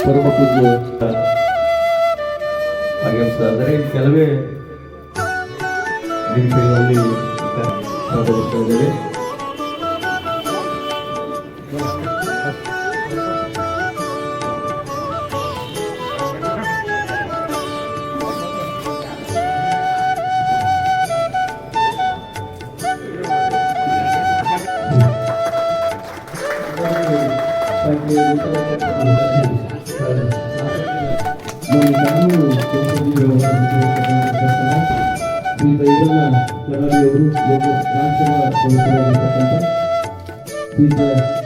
ಪರಮ ಪೂಜ್ಯ ಆಗಮಿಸಿದರೆ ಕೆಲವೇ ನಿಮಿಷಗಳಲ್ಲಿ ಭಾಗವಹಿಸ್ತಾ ಇದ್ದೇವೆ ಇದ್ರಾಗ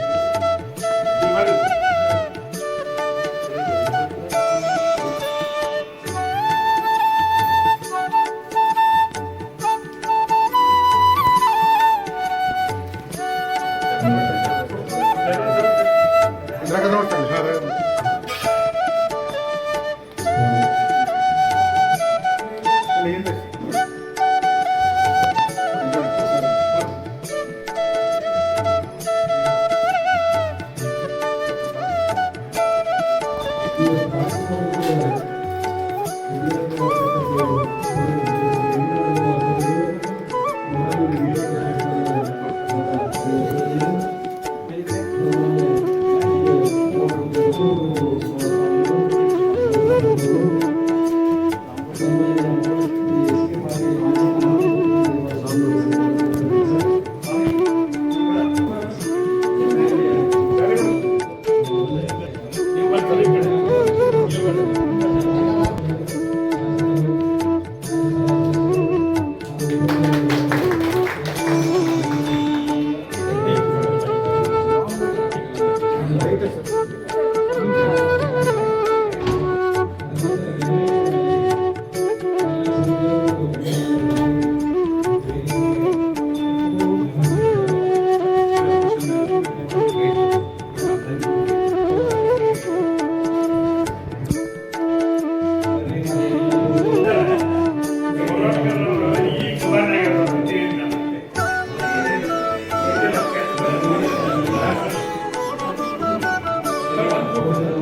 Thank.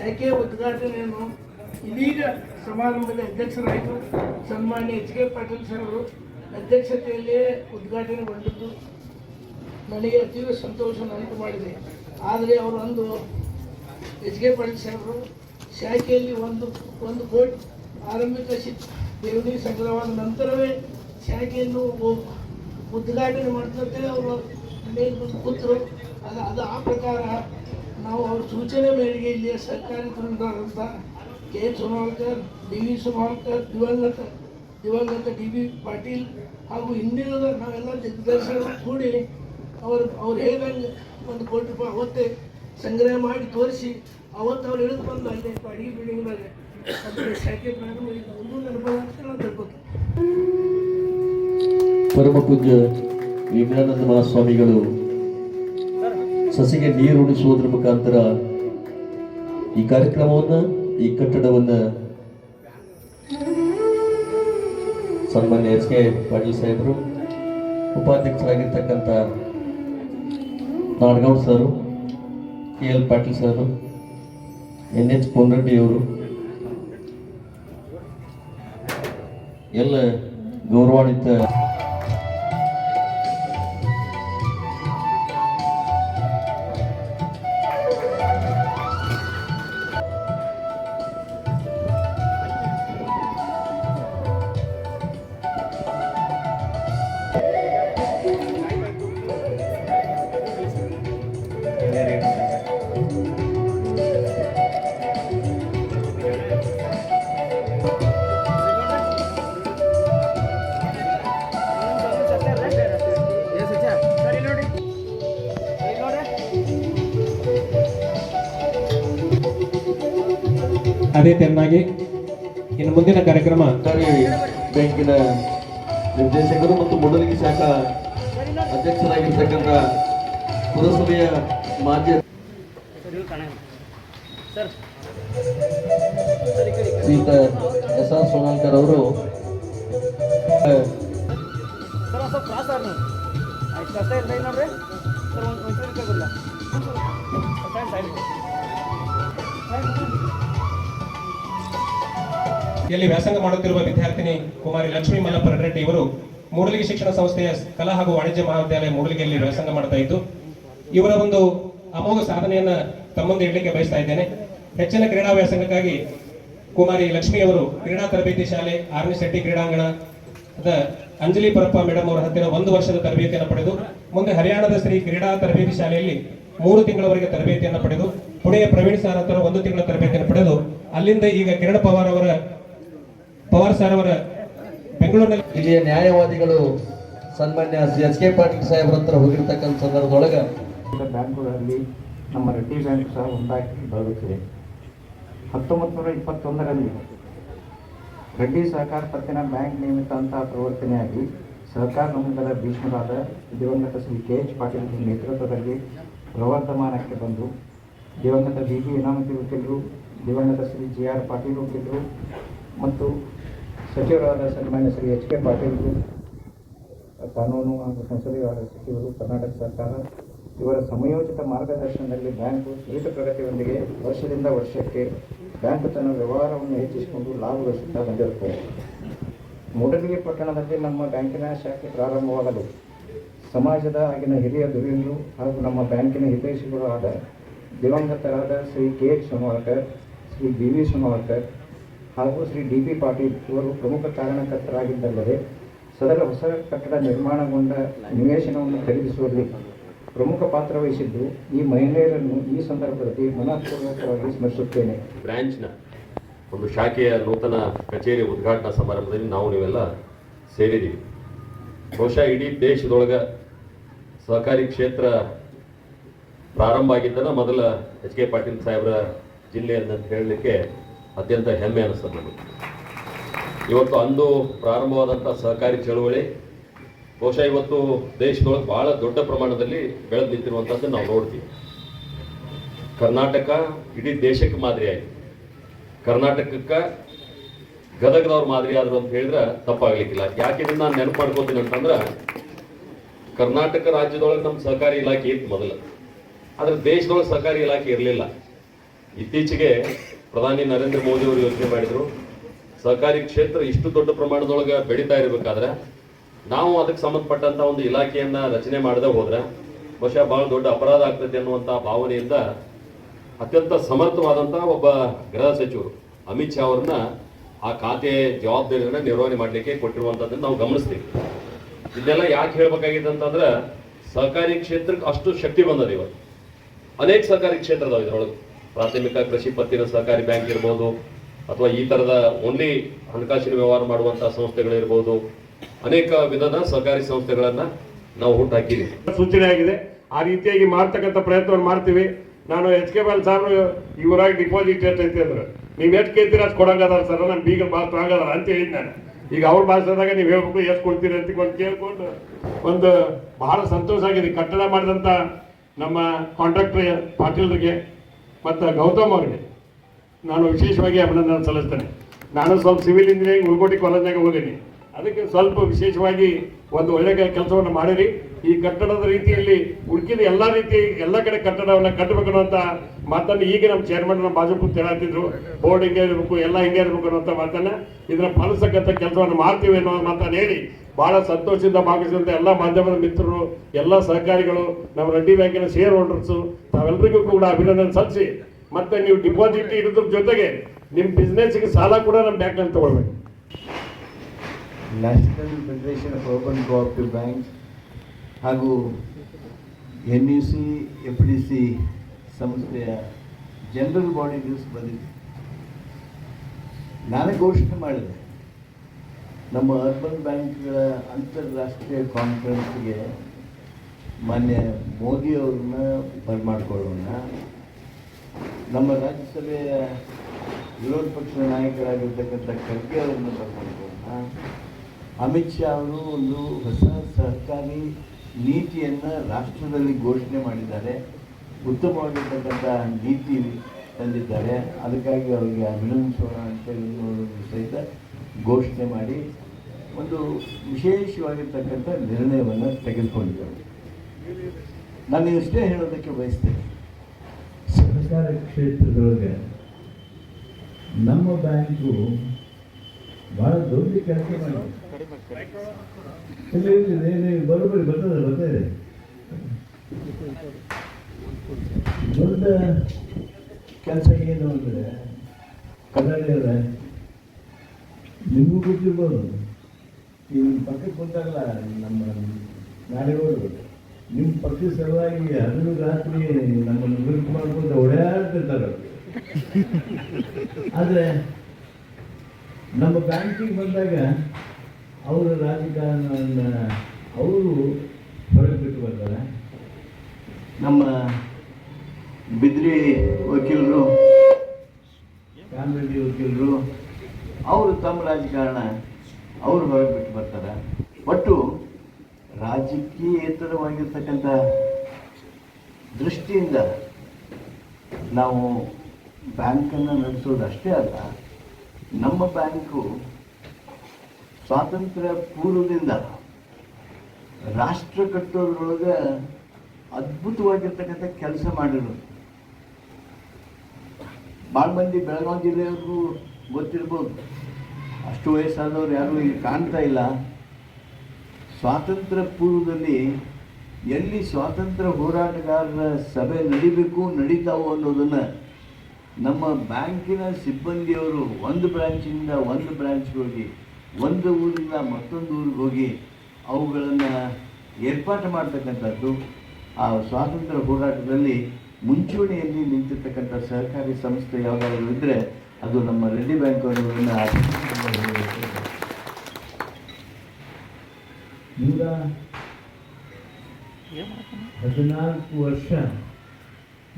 ಶಾಖೆ ಉದ್ಘಾಟನೆಯನ್ನು ಇದೀಗ ಸಮಾರಂಭದ ಅಧ್ಯಕ್ಷರಾಯಿತು ಸನ್ಮಾನ್ಯ ಎಚ್ ಕೆ ಪಾಟೀಲ್ ಸರ್ ಅವರು. ಅಧ್ಯಕ್ಷತೆಯಲ್ಲೇ ಉದ್ಘಾಟನೆಗೊಂಡಿದ್ದು ನನಗೆ ಅತೀವ ಸಂತೋಷವನ್ನು ಮಾಡಿದೆ. ಆದರೆ ಅವರು ಅಂದು ಎಚ್ ಕೆ ಪಾಟೀಲ್ ಸಾಹೇಬರು ಶಾಖೆಯಲ್ಲಿ ಒಂದು ಒಂದು ಕೋಟಿ ಆರಂಭಿಕ ಶಿ ದೇವನಿ ಸಂಗ್ರಹವಾದ ನಂತರವೇ ಶಾಖೆಯನ್ನು ಉದ್ಘಾಟನೆ ಮಾಡಿದಂತೆ ಅವರು ಕೂತರು. ಅದು ಅದು ಆ ಪ್ರಕಾರ ನಾವು ಅವ್ರ ಸೂಚನೆ ಮೇರೆಗೆ ಇಲ್ಲಿ ಸರ್ಕಾರಿ ತಂಡದಂಥ K H Somalkar D V Sumalkar ದಿವಂಗತ ದಿವಂಗತ ಡಿ ವಿ ಪಾಟೀಲ್ ಹಾಗೂ ಹಿಂದಿನ ನಾವೆಲ್ಲ ದಿಗ್ದರ್ಶನ ಕೂಡಿ ಅವರು, ಅವ್ರು ಹೇಳ್ದಂಗೆ ಒಂದು ಕೋಟಿ ರೂಪಾಯಿ ಅವತ್ತೇ ಸಂಗ್ರಹ ಮಾಡಿ ತೋರಿಸಿ ಅವತ್ತು ಅವ್ರು ಇಳಿದು ಬಂದು ಅಲ್ಲಿ ಅಡಿಗೆ ಬಿಲ್ಡಿಂಗ್ನಾಗೆ ಶಾಖೆ ಪ್ರಾರಂಭ ಒಂದು ಅಂತ ನಾನು ತಿಳ್ಕೊತೀನಿ ಪರಮ ಪೂಜ್ಯ ವಿಜ್ಞಾನಂದ ಮಹಾಸ್ವಾಮಿಗಳು ಸಸಿಗೆ ನೀರು ಉಣಿಸುವುದರ ಮುಖಾಂತರ ಈ ಕಾರ್ಯಕ್ರಮವನ್ನ, ಈ ಕಟ್ಟಡವನ್ನ ಸನ್ಮಾನ್ಯ ಎಸ್ ಕೆ ಪಾಟೀಲ್ ಸಾಹೇಬರು, ಉಪಾಧ್ಯಕ್ಷರಾಗಿರ್ತಕ್ಕಂಥ ನಾಡಗೌಡ್ ಸರು, ಕೆ ಎಲ್ ಪಾಟೀಲ್ ಸರು, ಎನ್ ಎಚ್ ಕೋನರೆಡ್ಡಿಯವರು ಎಲ್ಲ ಗೌರವಾನ್ವಿತ ಅದೇ ತೆರನಾಗಿ ಇನ್ನು ಮುಂದಿನ ಕಾರ್ಯಕ್ರಮ ಬ್ಯಾಂಕಿನ ನಿರ್ದೇಶಕರು ಮತ್ತು ಮೊದಲಿಗೆ ಶಾಖಾ ಅಧ್ಯಕ್ಷರಾಗಿರ್ತಕ್ಕಂಥ ಪುರಸಭೆಯ ಮಾಧ್ಯ ಶ್ರೀತ ಎಸ್ ಆರ್ ಸೋನಾಲ್ಕರ್ ಅವರು. ಸರ್ ಇಲ್ಲ ವ್ಯಾಸಂಗ ಮಾಡುತ್ತಿರುವ ವಿದ್ಯಾರ್ಥಿನಿ ಕುಮಾರಿ ಲಕ್ಷ್ಮೀ ಮಲ್ಲಪ್ಪ ರೆಡ್ಡಿ ಇವರು ಮೂಡಲಿಗೆ ಶಿಕ್ಷಣ ಸಂಸ್ಥೆಯ ಕಲಾ ಹಾಗೂ ವಾಣಿಜ್ಯ ಮಹಾವಿದ್ಯಾಲಯ ಮೂಡಲಿಗೆಯಲ್ಲಿ ವ್ಯಾಸಂಗ ಮಾಡ್ತಾ ಇದ್ದು, ಇವರ ಒಂದು ಅಮೋಘ ಸಾಧನೆಯನ್ನ ತಮ್ಮೊಂದು ಹೇಳಲಿಕ್ಕೆ ಬಯಸ್ತಾ ಇದ್ದೇನೆ. ಹೆಚ್ಚಿನ ಕ್ರೀಡಾ ವ್ಯಾಸಂಗಕ್ಕಾಗಿ ಕುಮಾರಿ ಲಕ್ಷ್ಮಿ ಅವರು ಕ್ರೀಡಾ ತರಬೇತಿ ಶಾಲೆ, ಆರ್ಮಿ ಶೆಟ್ಟಿ ಕ್ರೀಡಾಂಗಣದ ಅಂಜಲಿ ಪರಪ್ಪ ಮೇಡಮ್ ಅವರ ಹತ್ತಿರ ಒಂದು ವರ್ಷದ ತರಬೇತಿಯನ್ನು ಪಡೆದು, ಮುಂದೆ ಹರಿಯಾಣದ ಶ್ರೀ ಕ್ರೀಡಾ ತರಬೇತಿ ಶಾಲೆಯಲ್ಲಿ ಮೂರು ತಿಂಗಳವರೆಗೆ ತರಬೇತಿಯನ್ನು ಪಡೆದು, ಪುಣೆಯ ಪ್ರವೀಣ್ ಸಾರ್ ಹತ್ತಿರ ಒಂದು ತಿಂಗಳ ತರಬೇತಿಯನ್ನು ಪಡೆದು, ಅಲ್ಲಿಂದ ಈಗ ಕಿರಣ್ ಪವಾರ್ ಅವರ ಪವಾರ್ ಸರ್ ಅವರ ಬೆಂಗಳೂರಿನಲ್ಲಿ ಇಲ್ಲಿಯ ನ್ಯಾಯವಾದಿಗಳು ಸನ್ಮಾನ್ಯ ಶ್ರೀ ಎಚ್ ಕೆ ಪಾಟೀಲ್ ಸಾಹೇಬ್ರ ಹತ್ರ ಹೋಗಿರ್ತಕ್ಕಂಥ ಸಂದರ್ಭದೊಳಗೆ ಬ್ಯಾಂಕುಗಳಲ್ಲಿ ನಮ್ಮ ರೆಡ್ಡಿ ಬ್ಯಾಂಕ್ ಸಹ ಒಂದಾಗಿ ಬರುತ್ತಿದೆ ಹತ್ತೊಂಬತ್ತು ನೂರ ಇಪ್ಪತ್ತೊಂದರಲ್ಲಿ ರೆಡ್ಡಿ ಸಹಕಾರ ಪತ್ತಿನ ಬ್ಯಾಂಕ್ ನಿಯಮಿತ ಅಂತಹ ಪ್ರವರ್ತನೆಯಾಗಿ ಸಹಕಾರ ನಮೂದರ ಭೀಷ್ಮರಾದ ದಿವಂಗತ ಶ್ರೀ ಕೆ ಎಚ್ ಪಾಟೀಲ್ ನೇತೃತ್ವದಲ್ಲಿ ಪ್ರವರ್ಧಮಾನಕ್ಕೆ ಬಂದು ದಿವಂಗತ ಬಿ ಬಿ ಇನಾಮತಿ ವಕೀಲರು ದಿವಂಗತ ಶ್ರೀ ಜಿ ಆರ್ ಪಾಟೀಲ್ ವಕೀಲರು ಮತ್ತು ಸಚಿವರಾದ ಸನ್ಮಾನ್ಯ ಶ್ರೀ ಎಚ್ ಕೆ ಪಾಟೀಲ್ರು ಕಾನೂನು ಹಾಗೂ ಸಂಸದೀಯ ಆಡಳಿತ ಸಚಿವರು, ಕರ್ನಾಟಕ ಸರ್ಕಾರ, ಇವರ ಸಮಯೋಚಿತ ಮಾರ್ಗದರ್ಶನದಲ್ಲಿ ಬ್ಯಾಂಕು ತ್ವರಿತ ಪ್ರಗತಿಯೊಂದಿಗೆ ವರ್ಷದಿಂದ ವರ್ಷಕ್ಕೆ ಬ್ಯಾಂಕ್ ತನ್ನ ವ್ಯವಹಾರವನ್ನು ಹೆಚ್ಚಿಸಿಕೊಂಡು ಲಾಭ ಗಳಿಸುತ್ತಾ ಬಂದಿರುತ್ತದೆ. ಮೂಡಲಿಗೆ ಪಟ್ಟಣದಲ್ಲಿ ನಮ್ಮ ಬ್ಯಾಂಕಿನ ಶಾಖೆ ಪ್ರಾರಂಭವಾಗಲು ಸಮಾಜದ ಆಗಿನ ಹಿರಿಯ ಧುರೀಣರು ಹಾಗೂ ನಮ್ಮ ಬ್ಯಾಂಕಿನ ಹಿತೈಷಿಗಳು ಆದ ದಿವಂಗತರಾದ Shri K H Somavarkar, Shri B V Somavarkar ಹಾಗೂ ಶ್ರೀ ಡಿ ಪಿ ಪಾಟೀಲ್ ಇವರು ಪ್ರಮುಖ ಕಾರಣಕರ್ತರಾಗಿದ್ದಲ್ಲದೆ ಸದರ ಹೊಸ ಕಟ್ಟಡ ನಿರ್ಮಾಣಗೊಂಡ ನಿವೇಶನವನ್ನು ಖರೀದಿಸುವಲ್ಲಿ ಪ್ರಮುಖ ಪಾತ್ರ ವಹಿಸಿದ್ದು ಈ ಮಹಿಳೆಯರನ್ನು ಈ ಸಂದರ್ಭದಲ್ಲಿ ಮನಃಪೂರ್ವಕವಾಗಿ ಸ್ಮರಿಸುತ್ತೇನೆ. ಬ್ರಾಂಚ್ನ ಒಂದು ಶಾಖೆಯ ನೂತನ ಕಚೇರಿ ಉದ್ಘಾಟನಾ ಸಮಾರಂಭದಲ್ಲಿ ನಾವು ನೀವೆಲ್ಲ ಸೇರಿದ್ದೀವಿ. ಬಹುಶಃ ಇಡೀ ದೇಶದೊಳಗೆ ಸಹಕಾರಿ ಕ್ಷೇತ್ರ ಪ್ರಾರಂಭ ಆಗಿದ್ದನ ಮೊದಲ ಎಚ್ ಕೆ ಪಾಟೀಲ್ ಸಾಹೇಬರ ಜಿಲ್ಲೆ ಅಂತ ಹೇಳಲಿಕ್ಕೆ ಅತ್ಯಂತ ಹೆಮ್ಮೆ ಅನಿಸ್ತದೆ ನಮಗೆ. ಇವತ್ತು ಅಂದು ಪ್ರಾರಂಭವಾದಂಥ ಸಹಕಾರಿ ಚಳುವಳಿ, ಬಹುಶಃ ಇವತ್ತು ದೇಶದೊಳಗೆ ಭಾಳ ದೊಡ್ಡ ಪ್ರಮಾಣದಲ್ಲಿ ಬೆಳೆದು ನಿಂತಿರುವಂಥದ್ದು ನಾವು ನೋಡ್ತೀವಿ. ಕರ್ನಾಟಕ ಇಡೀ ದೇಶಕ್ಕೆ ಮಾದರಿಯಾಗಿ ಕರ್ನಾಟಕಕ್ಕೆ ಗದಗದವ್ರ ಮಾದರಿ ಆದರು ಅಂತ ಹೇಳಿದ್ರೆ ತಪ್ಪಾಗಲಿಕ್ಕಿಲ್ಲ. ಯಾಕೆ ಇದನ್ನು ನಾನು ನೆನಪು ಮಾಡ್ಕೋತೀನಿ ಅಂತಂದ್ರೆ, ಕರ್ನಾಟಕ ರಾಜ್ಯದೊಳಗೆ ನಮ್ಮ ಸಹಕಾರಿ ಇಲಾಖೆ ಇತ್ತು ಮೊದಲು. ಆದರೆ ದೇಶದೊಳಗೆ ಸಹಕಾರಿ ಇಲಾಖೆ ಇರಲಿಲ್ಲ. ಇತ್ತೀಚೆಗೆ ಪ್ರಧಾನಿ ನರೇಂದ್ರ ಮೋದಿ ಅವರು ಯೋಚನೆ ಮಾಡಿದರು ಸಹಕಾರಿ ಕ್ಷೇತ್ರ ಇಷ್ಟು ದೊಡ್ಡ ಪ್ರಮಾಣದೊಳಗೆ ಬೆಳೀತಾ ಇರಬೇಕಾದ್ರೆ ನಾವು ಅದಕ್ಕೆ ಸಂಬಂಧಪಟ್ಟಂತ ಒಂದು ಇಲಾಖೆಯನ್ನ ರಚನೆ ಮಾಡದೆ ಹೋದ್ರೆ ಬಹುಶಃ ಬಹಳ ದೊಡ್ಡ ಅಪರಾಧ ಆಗ್ತದೆ ಅನ್ನುವಂಥ ಭಾವನೆಯಿಂದ ಅತ್ಯಂತ ಸಮರ್ಥವಾದಂಥ ಒಬ್ಬ ಗೃಹ ಸಚಿವರು ಅಮಿತ್ ಶಾ ಅವ್ರನ್ನ ಆ ಖಾತೆ ಜವಾಬ್ದಾರಿಯನ್ನ ನಿರ್ವಹಣೆ ಮಾಡಲಿಕ್ಕೆ ಕೊಟ್ಟಿರುವಂಥದ್ದನ್ನು ನಾವು ಗಮನಿಸ್ತೀವಿ. ಇದೆಲ್ಲ ಯಾಕೆ ಹೇಳ್ಬೇಕಾಗಿದೆ ಅಂತಂದ್ರೆ ಸಹಕಾರಿ ಕ್ಷೇತ್ರಕ್ಕೆ ಅಷ್ಟು ಶಕ್ತಿ ಬಂದದ ಇವತ್ತು ಅನೇಕ ಸಹಕಾರಿ ಕ್ಷೇತ್ರ ಇದ್ರೊಳಗೆ. ಪ್ರಾಥಮಿಕ ಕೃಷಿ ಪತ್ತಿನ ಸಹಕಾರಿ ಬ್ಯಾಂಕ್ ಇರ್ಬೋದು, ಅಥವಾ ಈ ತರದ ಓನ್ಲಿ ಹಣಕಾಸಿನ ವ್ಯವಹಾರ ಮಾಡುವಂತಹ ಸಂಸ್ಥೆಗಳಿರ್ಬೋದು, ಅನೇಕ ವಿಧದ ಸಹಕಾರಿ ಸಂಸ್ಥೆಗಳನ್ನ ನಾವು ಹುಟ್ಟಾಕಿದ್ದೀವಿ. ಸೂಚನೆ ಆಗಿದೆ. ಆ ರೀತಿಯಾಗಿ ಮಾಡ್ತಕ್ಕಂಥ ಪ್ರಯತ್ನವನ್ನು ಮಾಡ್ತೀವಿ. ನಾನು ಎಚ್ ಕೆ ಬಾಲ್ ಸಾರ್ ಇವರಾಗಿ ಡಿಪಾಸಿಟ್ ಎಷ್ಟು ಐತೆ ಅಂದ್ರೆ, ನೀವು ಎಷ್ಟು ಕೇಳ್ತೀರ ಅಷ್ಟು ಕೊಡಂಗದಾರ ಸರ್ ನಾನು ಬೀಗ ಭಾಳ ಸ್ಟ್ರಾಂಗ್ ಅಂತ ಹೇಳಿದ್ ನಾನು. ಈಗ ಅವ್ರ ಭಾಷೆದಾಗ ನೀವು ಹೇಳ್ಬೇಕು, ಎಷ್ಟು ಕೊಡ್ತೀರಿ ಅಂತ ಒಂದು ಕೇಳ್ಕೊಂಡು ಒಂದು ಬಹಳ ಸಂತೋಷ ಆಗಿದೆ. ಕಟ್ಟಡ ಮಾಡಿದಂಥ ನಮ್ಮ ಕಾಂಟ್ರಾಕ್ಟರ್ ಪಾಟೀಲ್ರಿಗೆ. ಮತ್ತು ಗೌತಮ್ ಅವರಿಗೆ. ನಾನು ವಿಶೇಷವಾಗಿ ಅಭಿನಂದನೆ ಸಲ್ಲಿಸ್ತೇನೆ. ನಾನು ಸ್ವಲ್ಪ ಸಿವಿಲ್ ಇಂಜಿನಿಯರಿಂಗ್ ಉಳ್ಕೋಟಿ ಕಾಲೇಜ್ನಾಗ ಓದೀನಿ ಅದಕ್ಕೆ ಸ್ವಲ್ಪ ವಿಶೇಷವಾಗಿ ಒಂದು ಒಳ್ಳೆಯ ಕೆಲಸವನ್ನು ಮಾಡಿರಿ. ಈ ಕಟ್ಟಡದ ರೀತಿಯಲ್ಲಿ ಉಳ್ಕಿದ ಎಲ್ಲ ರೀತಿ ಎಲ್ಲ ಕಡೆ ಕಟ್ಟಡವನ್ನು ಕಟ್ಟಬೇಕು ಅಂತ ಮಾತನ್ನ ಈಗ ನಮ್ಮ ಚೇರ್ಮನ್ ನಮ್ಮ ಬಾಜು ಕೂತ್ ಹೇಳತ್ತಿದ್ರು. ಬೋರ್ಡ್ ಹಿಂಗೆ ಇರಬೇಕು, ಎಲ್ಲ ಹಿಂಗೆ ಇರಬೇಕು ಅನ್ನೋಂತ ಮಾತನ್ನ ಇದನ್ನ ಅಂತ ಕೆಲಸವನ್ನು ಮಾಡ್ತೀವಿ ಅನ್ನೋ ಮಾತನ್ನು ಹೇಳಿ ಬಹಳ ಸಂತೋಷದಿಂದ ಭಾಗವಹಿಸಿದಂಥ ಎಲ್ಲ ಮಾಧ್ಯಮದ ಮಿತ್ರರು, ಎಲ್ಲ ಸಹಕಾರಿಗಳು, ನಮ್ಮ ರೆಡ್ಡಿ ಬ್ಯಾಂಕಿನ ಶೇರ್ ಹೋಲ್ಡರ್ಸು ತಾವೆಲ್ಲರಿಗೂ ಕೂಡ ಅಭಿನಂದನೆ ಸಲ್ಲಿಸಿ. ಮತ್ತೆ ನೀವು ಡಿಪಾಸಿಟ್ ಇಡೋದ್ರ ಜೊತೆಗೆ ನಿಮ್ಮ ಬಿಸ್ನೆಸ್ಗೆ ಸಾಲ ಕೂಡ ನಮ್ಮ ಬ್ಯಾಂಕ್ನಲ್ಲಿ ತಗೊಳ್ಬೇಕು. National federation of open cooperative bank ಹಾಗೂ N U C F D C ಸಂಸ್ಥೆಯ ಜನರಲ್ ಬಾಡಿ ನ್ಯೂಸ್ ಬಂದಿದೆ. ನಾನೇ ಘೋಷಣೆ ಮಾಡಿದೆ. ನಮ್ಮ ಅರ್ಬನ್ ಬ್ಯಾಂಕ್ಗಳ ಅಂತಾರಾಷ್ಟ್ರೀಯ ಕಾನ್ಫರೆನ್ಸ್ಗೆ ಮಾನ್ಯ ಮೋದಿ ಅವ್ರನ್ನ ಬರಮಾಡ್ಕೊಳ್ಳೋಣ ನಮ್ಮ ರಾಜ್ಯಸಭೆಯ ವಿರೋಧ ಪಕ್ಷದ ನಾಯಕರಾಗಿರ್ತಕ್ಕಂಥ ಖರ್ಗೆ ಅವರನ್ನು ಕರ್ಕೊಂಡು ಅಮಿತ್ ಶಾ ಅವರು ಒಂದು ಹೊಸ ಸಹಕಾರಿ ನೀತಿಯನ್ನು ರಾಷ್ಟ್ರದಲ್ಲಿ ಘೋಷಣೆ ಮಾಡಿದ್ದಾರೆ. ಉತ್ತಮವಾಗಿರ್ತಕ್ಕಂಥ ನೀತಿ ತಂದಿದ್ದಾರೆ. ಅದಕ್ಕಾಗಿ ಅವರಿಗೆ ಅಭಿನಂದಿಸೋಣ ಅಂತೇಳಿ ಸಹಿತ ಘೋಷಣೆ ಮಾಡಿ ಒಂದು ವಿಶೇಷವಾಗಿರ್ತಕ್ಕಂಥ ನಿರ್ಣಯವನ್ನು ತೆಗೆದುಕೊಂಡಿದ್ದಾರೆ. ನಾನು ಇಷ್ಟೇ ಹೇಳೋದಕ್ಕೆ ಬಯಸ್ತೇನೆ. ಸಹಕಾರ ಕ್ಷೇತ್ರದೊಳಗೆ ನಮ್ಮ ಬ್ಯಾಂಕು ಭಾಳ ದೊಡ್ಡ ಕೆಲಸ ಮಾಡಿದೆ. ಇಲ್ಲ ಇಲ್ಲ ಏನು ಬರೋಬ್ಬರಿ ಬರ್ತದೆ ಬರ್ತದೆ ದೊಡ್ಡ ಕೆಲಸ ಏನು ಅಂದರೆ ಕನ್ನಡಿಗರ ನಿಮಗೂ ಗೊತ್ತಿರ್ಬೋದು ನಿಮ್ಮ ಪಕ್ಕಕ್ಕೆ ಬಂದಾಗಲ್ಲ ನಮ್ಮ ನಾಡಿಗಳು ನಿಮ್ಮ ಪಕ್ಷದ ಸಲುವಾಗಿ ಹಗಲು ರಾತ್ರಿ ನಮ್ಮನ್ನು ಗುರುತು ಮಾಡ್ಕೊಂಡು ಓಡಾಡ್ತಿರ್ತಾರೆ. ಆದರೆ ನಮ್ಮ ಬ್ಯಾಂಕಿಗೆ ಬಂದಾಗ ಅವರ ರಾಜಕಾರಣವನ್ನು ಅವರು ಹೊರಗೆ ಬಿಟ್ಟು ಬರ್ತಾರೆ ನಮ್ಮ ಬಿದ್ರಿ ವಕೀಲರು ಕಾಮರೆಡ್ಡಿ ವಕೀಲರು ಅವರು ತಮ್ಮ ರಾಜಕಾರಣ ಅವರು ಹೊರಗೆ ಬಿಟ್ಟು ಬರ್ತಾರೆ. ಒಟ್ಟು ರಾಜಕೀಯೇತರವಾಗಿರ್ತಕ್ಕಂಥ ದೃಷ್ಟಿಯಿಂದ ನಾವು ಬ್ಯಾಂಕನ್ನು ನಡೆಸೋದು ಅಷ್ಟೇ ಅಲ್ಲ ನಮ್ಮ ಬ್ಯಾಂಕು ಸ್ವಾತಂತ್ರ್ಯ ಪೂರ್ವದಿಂದ ರಾಷ್ಟ್ರ ಕಟ್ಟೋದ್ರೊಳಗೆ ಅದ್ಭುತವಾಗಿರ್ತಕ್ಕಂಥ ಕೆಲಸ ಮಾಡಿರೋದು. ಭಾಳ ಮಂದಿ ಬೆಳಗಾವಿ ಜಿಲ್ಲೆಯವ್ರಿಗೂ ಗೊತ್ತಿರ್ಬೋದು. ಅಷ್ಟು ವಯಸ್ಸಾದವ್ರು ಯಾರೂ ಇಲ್ಲಿ ಕಾಣ್ತಾ ಇಲ್ಲ. ಸ್ವಾತಂತ್ರ್ಯ ಪೂರ್ವದಲ್ಲಿ ಎಲ್ಲಿ ಸ್ವಾತಂತ್ರ್ಯ ಹೋರಾಟಗಾರರ ಸಭೆ ನಡಿಬೇಕು, ನಡೀತಾವು ಅನ್ನೋದನ್ನು ನಮ್ಮ ಬ್ಯಾಂಕಿನ ಸಿಬ್ಬಂದಿಯವರು ಒಂದು ಬ್ರಾಂಚಿಂದ ಒಂದು ಬ್ರಾಂಚ್ಗೆ ಹೋಗಿ ಒಂದು ಊರಿಂದ ಮತ್ತೊಂದು ಊರಿಗೆ ಹೋಗಿ ಅವುಗಳನ್ನು ಏರ್ಪಾಟು ಮಾಡ್ತಕ್ಕಂಥದ್ದು, ಆ ಸ್ವಾತಂತ್ರ್ಯ ಹೋರಾಟದಲ್ಲಿ ಮುಂಚೂಣಿಯಲ್ಲಿ ನಿಂತಿರ್ತಕ್ಕಂಥ ಸಹಕಾರಿ ಸಂಸ್ಥೆ ಯಾವುದಾದ್ರು ಇದ್ದರೆ ಅದು ನಮ್ಮ ರೆಡ್ಡಿ ಬ್ಯಾಂಕ್ ಅನ್ನೋದನ್ನು ನೂರ ಹದಿನಾಲ್ಕು ವರ್ಷ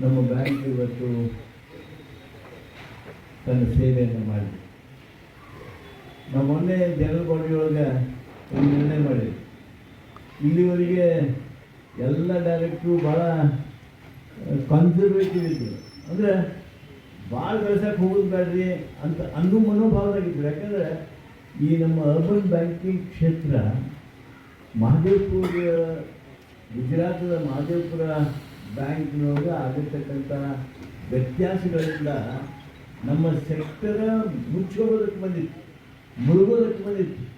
ನಮ್ಮ ಬ್ಯಾಂಕ್ ಇವತ್ತು ತನ್ನ ಸೇವೆಯನ್ನು ಮಾಡಿದೆ. ನಾವು ಮೊನ್ನೆ ಜನರಲ್ ಬಾಡಿ ಒಳಗೆ ನಿರ್ಣಯ ಮಾಡಿದ್ವಿ. ಇಲ್ಲಿವರೆಗೆ ಎಲ್ಲ ಡೈರೆಕ್ಟ್ರು ಭಾಳ ಕನ್ಸರ್ವೇಟಿವ್ ಇದ್ದರು ಅಂದರೆ ಭಾಳ ಬೆಳೆಸಕ್ಕೆ ಹೋಗೋದು ಬೇಡ್ರಿ ಅಂತ ಅನ್ನೋ ಮನೋಭಾವದಾಗಿದ್ರು ಯಾಕಂದರೆ ಈ ನಮ್ಮ ಅರ್ಬನ್ ಬ್ಯಾಂಕಿಂಗ್ ಕ್ಷೇತ್ರ ಮಹದೇವ್ಪುರ ಗುಜರಾತದ ಮಹದೇವ್ಪುರ ಬ್ಯಾಂಕ್ನೊಳಗೆ ಆಗಿರ್ತಕ್ಕಂಥ ವ್ಯತ್ಯಾಸಗಳಿಂದ ನಮ್ಮ ಸೆಕ್ಟರ ಮುಚ್ಚೋಗೋದಕ್ಕೆ ಬಂದಿತ್ತು. ಮುಳುಗೋದಕ್ಕೆ ಬಂದಿತ್ತು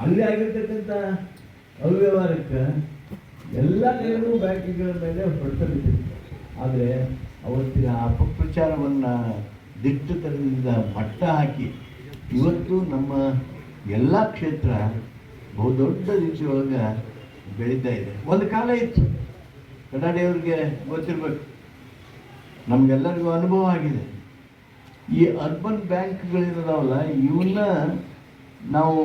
ಅಲ್ಲಿ ಆಗಿರ್ತಕ್ಕಂಥ ಅವ್ಯವಹಾರಕ್ಕೆ ಎಲ್ಲ ಕಡೆಗೂ ಬ್ಯಾಂಕಿಗಳ ಮೇಲೆ ಹೊಡೆತ ಆದರೆ ಅವತ್ತಿನ ಅಪಪ್ರಚಾರವನ್ನು ದಿಟ್ಟತನದಿಂದ ಮಟ್ಟ ಹಾಕಿ ಇವತ್ತು ನಮ್ಮ ಎಲ್ಲ ಕ್ಷೇತ್ರ ಬಹುದೊಡ್ಡ ರೀತಿಯೊಳಗೆ ಬೆಳೀತಾ ಇದೆ. ಒಂದು ಕಾಲ ಇತ್ತು. ಕನ್ನಡಿಯವ್ರಿಗೆ ಗೊತ್ತಿರಬೇಕು. ನಮಗೆಲ್ಲರಿಗೂ ಅನುಭವ ಆಗಿದೆ. ಈ ಅರ್ಬನ್ ಬ್ಯಾಂಕ್ಗಳಿದಾವಲ್ಲ ಇವನ್ನ ನಾವು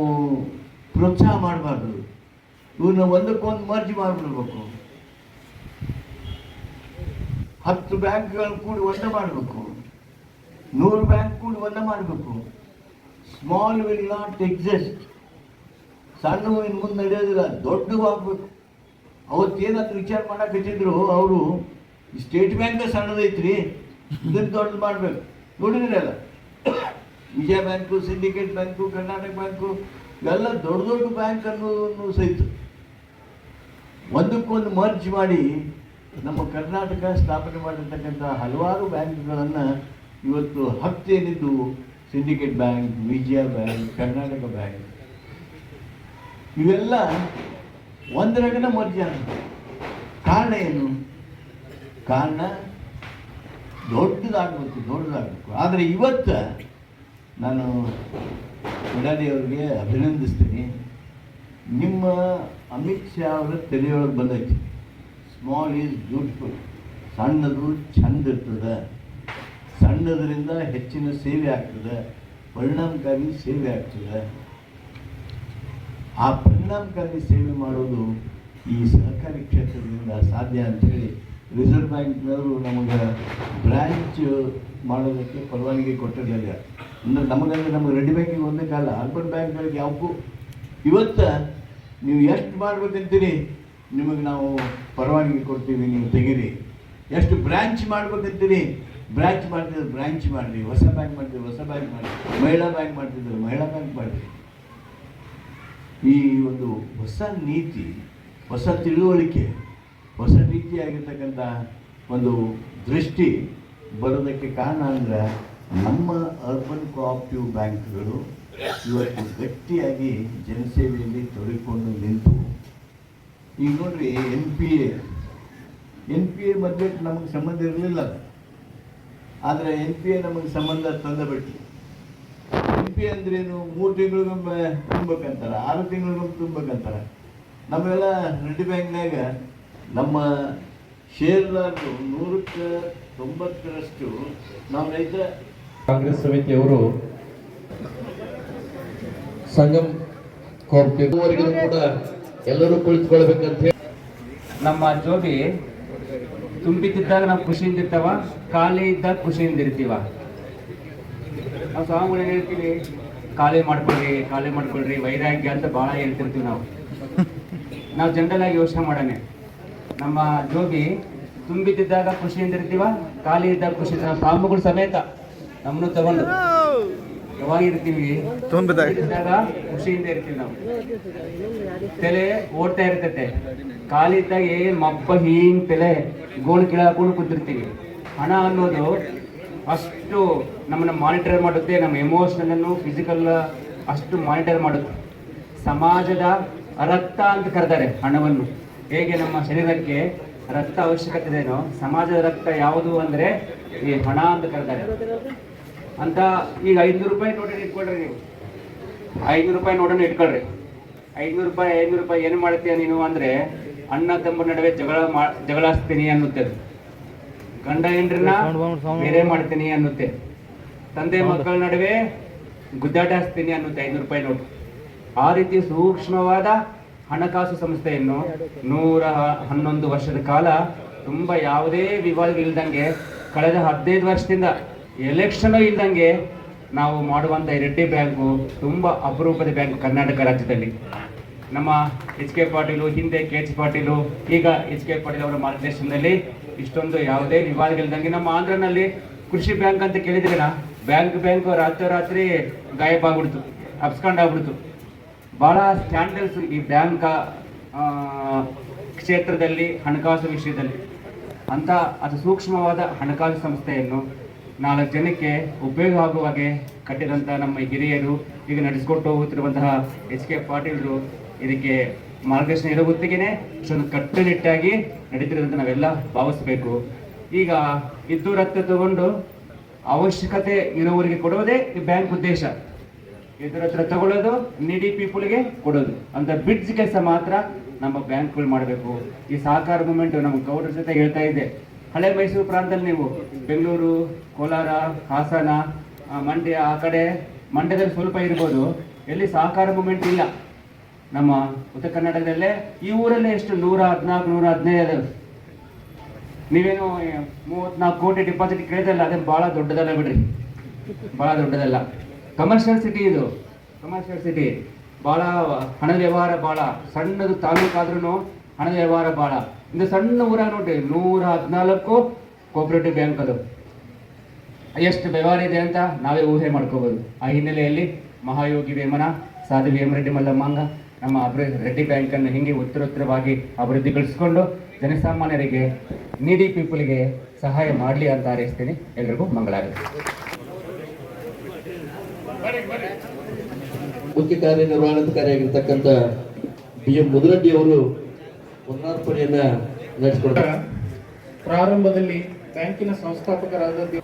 ಪ್ರೋತ್ಸಾಹ ಮಾಡಬಾರ್ದು. ಇವನ್ನ ಒಂದಕ್ಕೊಂದು ಮರ್ಜಿ ಮಾಡಿಬಿಡ್ಬೇಕು. ಹತ್ತು ಬ್ಯಾಂಕ್ಗಳು ಕೂಡಿ ಒಂದೇ ಮಾಡಬೇಕು. ನೂರು ಬ್ಯಾಂಕ್ ಕೂಡಿ ಒಂದೇ ಮಾಡಬೇಕು. ಸ್ಮಾಲ್ ವಿಲ್ ನಾಟ್ ಎಕ್ಸಿಸ್ಟ್ ಸಣ್ಣವು ಇನ್ನು ಮುಂದೆ ನಡೆಯೋದಿಲ್ಲ ದೊಡ್ಡವು ಆಗ್ಬೇಕು. ಅವತ್ತೇನಾದ್ರು ವಿಚಾರ ಮಾಡಕತ್ತಿದ್ರು ಅವರು ಸ್ಟೇಟ್ ಬ್ಯಾಂಕ್ ಸಣ್ಣದೈತ್ರಿ ಇದನ್ನ ದೊಡ್ಡದು ಮಾಡಬೇಕು. ನೋಡಿದ್ರಲ್ಲ Vijaya bank, syndicate bank, Karnataka bank ಎಲ್ಲ ದೊಡ್ಡ ದೊಡ್ಡ ಬ್ಯಾಂಕ್ ಅನ್ನೋದನ್ನು ಸಹಿತ ಒಂದಕ್ಕೊಂದು ಮರ್ಜ್ ಮಾಡಿ ನಮ್ಮ ಕರ್ನಾಟಕ ಸ್ಥಾಪನೆ ಮಾಡಿರ್ತಕ್ಕಂಥ ಹಲವಾರು ಬ್ಯಾಂಕ್ಗಳನ್ನು ಇವತ್ತು ಹತ್ತೇನಿದ್ದು syndicate bank, Vijaya bank, Karnataka bank. ಇವೆಲ್ಲ ಒಂದರಗನ ಮರ್ಜಿ ಕಾರಣ ಏನು? ಕಾರಣ ದೊಡ್ಡದಾಗಬೇಕು ದೊಡ್ಡದಾಗಬೇಕು. ಆದರೆ ಇವತ್ತು ನಾನು ಅವರಿಗೆ ಅಭಿನಂದಿಸ್ತೀನಿ. ನಿಮ್ಮ ಅಮಿತ್ ಶಾ ಅವರ ತಲೆಯೊಳಗೆ ಬಂದೈತಿ. ಸ್ಮಾಲ್ ಈಸ್ ಬ್ಯೂಟಿಫುಲ್ ಸಣ್ಣದು ಚಂದ ಇರ್ತದೆ. ಸಣ್ಣದರಿಂದ ಹೆಚ್ಚಿನ ಸೇವೆ ಆಗ್ತದೆ. ಪರಿಣಾಮಕಾರಿ ಸೇವೆ ಆಗ್ತದೆ. ಆ ಪರಿಣಾಮಕಾರಿ ಸೇವೆ ಮಾಡೋದು ಈ ಸಹಕಾರಿ ಕ್ಷೇತ್ರದಿಂದ ಸಾಧ್ಯ ಅಂಥೇಳಿ ರಿಸರ್ವ್ ಬ್ಯಾಂಕ್ನವರು ನಮಗೆ ಬ್ರ್ಯಾಂಚ್ ಮಾಡೋದಕ್ಕೆ ಪರವಾನಗಿ ಕೊಟ್ಟಿರಲಿಲ್ಲ. ಅಂದರೆ ನಮಗಂದ್ರೆ ನಮಗೆ ರೆಡಿ ಬ್ಯಾಂಕಿಗೆ ಒಂದೇ ಕಾಲ. ಅರ್ಬನ್ ಬ್ಯಾಂಕ್ಗಳಿಗೆ ಯಾವಕ್ಕೂ ಇವತ್ತು ನೀವು ಎಷ್ಟು ಮಾಡ್ಬೇಕಂತೀರಿ ನಿಮಗೆ ನಾವು ಪರವಾನಗಿ ಕೊಡ್ತೀವಿ, ನೀವು ತೆಗೀರಿ. ಎಷ್ಟು ಬ್ರ್ಯಾಂಚ್ ಮಾಡ್ಬೇಕಂತೀರಿ ಬ್ರ್ಯಾಂಚ್ ಮಾಡ್ತಿದ್ರೆ ಬ್ರ್ಯಾಂಚ್ ಮಾಡಿರಿ. ಹೊಸ ಬ್ಯಾಂಕ್ ಮಾಡ್ತೀವಿ ಹೊಸ ಬ್ಯಾಂಕ್ ಮಾಡಿ ಮಹಿಳಾ ಬ್ಯಾಂಕ್ ಮಾಡ್ತಿದ್ರು ಮಹಿಳಾ ಬ್ಯಾಂಕ್ ಮಾಡಿರಿ. ಈ ಒಂದು ಹೊಸ ನೀತಿ, ಹೊಸ ತಿಳುವಳಿಕೆ ಹೊಸ ರೀತಿಯಾಗಿರ್ತಕ್ಕಂಥ ಒಂದು ದೃಷ್ಟಿ ಬರೋದಕ್ಕೆ ಕಾರಣ ಅಂದರೆ ನಮ್ಮ ಅರ್ಬನ್ ಕೋಆಪ್ಟಿವ್ ಬ್ಯಾಂಕ್ಗಳು ಇವತ್ತು ಗಟ್ಟಿಯಾಗಿ ಜನಸೇವೆಯಲ್ಲಿ ತೊಡಗಿಕೊಂಡು ನಿಂತು, ಈಗ ನೋಡ್ರಿ N P A N P A ಮಧ್ಯೆ ನಮಗೆ ಸಂಬಂಧ ಇರಲಿಲ್ಲ ಆದರೆ ಎನ್ ಪಿ ಎ ನಮಗೆ ಸಂಬಂಧ ತಂದಬಿಟ್ಟು ಎನ್ ಪಿ ಅಂದ್ರೇನು ಮೂರು ತಿಂಗಳಿಗೊಮ್ಮೆ ತುಂಬಬೇಕಂತಾರೆ ಆರು ತಿಂಗಳಿಗೊಮ್ಮೆ ತುಂಬಬೇಕಂತಾರೆ ನಮ್ಮೆಲ್ಲ ರೆಡ್ಡಿ ಬ್ಯಾಂಕ್ನಾಗ ನಮ್ಮ ಶೇರ್ಲಾಗಿ ನೂರಕ್ಕೆ ತೊಂಬತ್ತರಷ್ಟು ನಾವು ರೈತ ಕಾಂಗ್ರೆಸ್ ಸಮಿತಿಯವರು ಸಂಗಮ್ ಕೋರ್ಪಿವರೆಗೂ ಕೂಡ ಎಲ್ಲರೂ ಕುಳಿತುಕೊಳ್ಬೇಕಂತ ಹೇಳಿ ನಮ್ಮ ಜೋಬಿ ತುಂಬಿತಿದ್ದಾಗ ನಾವು ಖುಷಿಯಿಂದ ಇರ್ತಾವ ಖಾಲಿ ಇದ್ದಾಗ ಖುಷಿಯಿಂದ ಇರ್ತೀವ. ನಾವು ಸ್ವಾಮಿಗಳು ಏನು ಹೇಳ್ತೀವಿ ಖಾಲಿ ಮಾಡ್ಕೊಳ್ರಿ ಖಾಲಿ ಮಾಡ್ಕೊಳ್ರಿ ವೈರಾಗ್ಯ ಅಂತ ಭಾಳ ಹೇಳ್ತಿರ್ತೀವಿ ನಾವು. ನಾವು ಜನರಲ್ ಆಗಿ ಯೋಚನೆ ಮಾಡೋಣ. ನಮ್ಮ ಜೋಗಿ ತುಂಬಿದ್ದಾಗ ಖುಷಿಯಿಂದ ಇರ್ತೀವ? ಖಾಲಿ ಇದ್ದಾಗ ಖುಷಿ. ಪಾಂಬುಗಳು ಸಮೇತ ನಮ್ಮನ್ನು ತಗೊಂಡು. ಯಾವಾಗ ಇರ್ತೀವಿ? ತುಂಬಿದ್ದಾಗ ಖುಷಿಯಿಂದ ಇರ್ತೀವಿ ನಾವು. ತಲೆ ಓಡ್ತಾ ಇರ್ತೈತೆ. ಖಾಲಿ ಇದ್ದಾಗ ಏನ್ ಮಬ್ಬ ಹೀಂಗ್ ತಲೆ ಗೋಳು ಕೀಳ ಹಾಕೊಂಡು ಕೂತಿರ್ತೀವಿ. ಹಣ ಅನ್ನೋದು ಅಷ್ಟು ನಮ್ಮನ್ನ ಮಾನಿಟರ್ ಮಾಡುತ್ತೆ. ನಮ್ಮ ಎಮೋಷನಲ್ ಅನ್ನು ಫಿಸಿಕಲ್ ಅಷ್ಟು ಮಾನಿಟರ್ ಮಾಡುತ್ತೆ. ಸಮಾಜದ ರಕ್ತ ಅಂತ ಕರೆದಾರೆ ಹಣವನ್ನು. ಹೇಗೆ ನಮ್ಮ ಶರೀರಕ್ಕೆ ರಕ್ತ ಅವಶ್ಯಕತೆ ಇದೆಯೋ ಸಮಾಜದ ರಕ್ತ ಯಾವುದು ಅಂದ್ರೆ ಈ ಹಣ ಅಂತ ಕರೀತಾರೆ. ಅಂತ ಈಗ ಐನೂರು ರೂಪಾಯಿ ನೋಟನ್ನು ಇಟ್ಕೊಳ್ರಿ ನೀವು. ಐನೂರು ರೂಪಾಯಿ ನೋಟನ್ನು ಇಟ್ಕೊಳ್ರಿ. ಐನೂರು ರೂಪಾಯಿ ಐನೂರು ರೂಪಾಯಿ ಏನು ಮಾಡ್ತೀಯ ನೀನು ಅಂದ್ರೆ ಅಣ್ಣ ತಮ್ಮ ನಡುವೆ ಜಗಳ ಮಾ ಜಗಳಾಡ್ತೀನಿ ಅನ್ನುತ್ತೆ. ಗಂಡ ಹೆಂಡ್ರನ್ನ ಬೇರೆ ಮಾಡ್ತೀನಿ ಅನ್ನುತ್ತೆ. ತಂದೆ ಮಕ್ಕಳ ನಡುವೆ ಗುದ್ದಾಟ ಹಚ್ತೀನಿ ಅನ್ನುತ್ತೆ ಐನೂರು ರೂಪಾಯಿ ನೋಟು. ಆ ರೀತಿ ಸೂಕ್ಷ್ಮವಾದ ಹಣಕಾಸು ಸಂಸ್ಥೆಯನ್ನು ನೂರ ಹನ್ನೊಂದು ವರ್ಷದ ಕಾಲ ತುಂಬ ಯಾವುದೇ ವಿವಾದ ಇಲ್ದಂಗೆ ಕಳೆದ ಹದಿನೈದು ವರ್ಷದಿಂದ ಎಲೆಕ್ಷನ್ ಇಲ್ದಂಗೆ ನಾವು ಮಾಡುವಂಥ ರೆಡ್ಡಿ ಬ್ಯಾಂಕು ತುಂಬ ಅಪರೂಪದ ಬ್ಯಾಂಕ್ ಕರ್ನಾಟಕ ರಾಜ್ಯದಲ್ಲಿ. ನಮ್ಮ ಎಚ್ ಕೆ ಪಾಟೀಲು, ಹಿಂದೆ ಕೆ ಎಚ್ ಪಾಟೀಲು, ಈಗ ಎಚ್ ಕೆ ಪಾಟೀಲ್ ಅವರ ಮಾರ್ಗದರ್ಶನದಲ್ಲಿ ಇಷ್ಟೊಂದು ಯಾವುದೇ ವಿವಾದಗಳಿಲ್ದಂಗೆ ನಮ್ಮ ಆಂಧ್ರನಲ್ಲಿ ಕೃಷಿ ಬ್ಯಾಂಕ್ ಅಂತ ಕೇಳಿದ್ರಲ್ಲ ಬ್ಯಾಂಕ್ ಬ್ಯಾಂಕ್ ರಾತ್ರೋರಾತ್ರಿ ರಾತ್ರಿ ಆಗ್ಬಿಡ್ತು ಅಪ್ಸ್ಕೊಂಡು ಆಗ್ಬಿಡ್ತು ಭಾಳ ಸ್ಟ್ಯಾಂಡರ್ಡ್ಸ್ ಈ ಬ್ಯಾಂಕ್ ಕ್ಷೇತ್ರದಲ್ಲಿ, ಹಣಕಾಸು ವಿಷಯದಲ್ಲಿ. ಅಂತ ಅದು ಸೂಕ್ಷ್ಮವಾದ ಹಣಕಾಸು ಸಂಸ್ಥೆಯನ್ನು ನಾಲ್ಕು ಜನಕ್ಕೆ ಉಪಯೋಗ ಆಗುವ ಹಾಗೆ ಕಟ್ಟಿದಂಥ ನಮ್ಮ ಹಿರಿಯರು ಈಗ ನಡೆಸಿಕೊಟ್ಟು ಹೋಗುತ್ತಿರುವಂತಹ ಎಚ್ ಕೆ ಪಾಟೀಲ್ರು ಇದಕ್ಕೆ ಮಾರ್ಗದರ್ಶನ ಇರೋ ಗೊತ್ತಿಗೆನೆ ಇಷ್ಟೊಂದು ಕಟ್ಟುನಿಟ್ಟಾಗಿ ನಡೀತಿರೋದಂತ ನಾವೆಲ್ಲ ಭಾವಿಸ್ಬೇಕು. ಈಗ ಇದ್ದು ರಕ್ತ ತಗೊಂಡು ಅವಶ್ಯಕತೆ ಇರೋವರಿಗೆ ಕೊಡುವುದೇ ಈ ಬ್ಯಾಂಕ್ ಉದ್ದೇಶ. ಇದ್ರ ಹತ್ರ ತಗೊಳ್ಳೋದು ನಿಡಿ ಪೀಪಲ್ಗೆ ಕೊಡೋದು. ಅಂತ ಬಿಡ್ಸ್ ಕೆಲಸ ಮಾತ್ರ ನಮ್ಮ ಬ್ಯಾಂಕ್ಗಳು ಮಾಡಬೇಕು. ಈ ಸಹಕಾರ ಮೂಮೆಂಟ್ ನಮ್ಮ ಗೌಡರ ಜೊತೆ ಹೇಳ್ತಾ ಇದ್ದೆ. ಹಳೆ ಮೈಸೂರು ಪ್ರಾಂತದಲ್ಲಿ ನೀವು, ಬೆಂಗಳೂರು, ಕೋಲಾರ, ಹಾಸನ ಮಂಡ್ಯ, ಆ ಕಡೆ ಮಂಡ್ಯದಲ್ಲಿ ಸ್ವಲ್ಪ ಇರ್ಬೋದು. ಎಲ್ಲಿ ಸಹಕಾರ ಮೂಮೆಂಟ್ ಇಲ್ಲ. ನಮ್ಮ ಉತ್ತರ ಕರ್ನಾಟಕದಲ್ಲೇ ಈ ಊರಲ್ಲೇ ಎಷ್ಟು ನೂರ ಹದಿನಾಲ್ಕು, ನೂರ ಹದಿನೈದು ನೀವೇನು ಮೂವತ್ನಾಲ್ಕು ಕೋಟಿ ಡಿಪಾಸಿಟ್ ಕೇಳಿದಲ್ಲ ಅದೇ ಭಾಳ ದೊಡ್ಡದಲ್ಲ ಬಿಡ್ರಿ. ಭಾಳ ದೊಡ್ಡದಲ್ಲ. ಕಮರ್ಷಿಯಲ್ ಸಿಟಿ ಇದು. ಕಮರ್ಷಿಯಲ್ ಸಿಟಿ ಭಾಳ ಹಣದ ವ್ಯವಹಾರ ಭಾಳ ಸಣ್ಣದು ತಾಲೂಕು ಹಣ ವ್ಯವಹಾರ ಭಾಳ ಇದು ಸಣ್ಣ ಊರಾಗ ನೋಡಿ ನೂರ ಹದಿನಾಲ್ಕು ಕೋಪರೇಟಿವ್ ಬ್ಯಾಂಕ್ ಅದು. ಎಷ್ಟು ವ್ಯವಹಾರ ಇದೆ ಅಂತ ನಾವೇ ಊಹೆ ಮಾಡ್ಕೋಬೋದು. ಆ ಹಿನ್ನೆಲೆಯಲ್ಲಿ ಮಹಾಯೋಗಿ ವೇಮನ, ಸಾಧು ವೇಮರೆಡ್ಡಿ ಮಲ್ಲಮ್ಮಂಗ ನಮ್ಮ ರೆಡ್ಡಿ ಬ್ಯಾಂಕನ್ನು ಹಿಂಗೆ ಉತ್ತರೋತ್ತರವಾಗಿ ಅಭಿವೃದ್ಧಿಗೊಳಿಸಿಕೊಂಡು ಜನಸಾಮಾನ್ಯರಿಗೆ ನೀಡಿ ಪೀಪಲ್ಗೆ ಸಹಾಯ ಮಾಡಲಿ ಅಂತ ಹಾರೈಸ್ತೀನಿ. ಎಲ್ರಿಗೂ ಮಂಗಳಾಗಲಿ ಮುಖ್ಯ ಕಾರ್ಯನಿರ್ವಹಣಾಧಿಕಾರಿಯಾಗಿರ್ತಕ್ಕಂಥ ಬಿ ಎಂ ಮುದುರಡ್ಡಿ ಅವರು ಪುನರಾರ್ಪಣೆಯನ್ನ ನಡೆಸಿಕೊಡ್ತಾರೆ. ಪ್ರಾರಂಭದಲ್ಲಿ ಬ್ಯಾಂಕಿನ ಸಂಸ್ಥಾಪಕರಾದ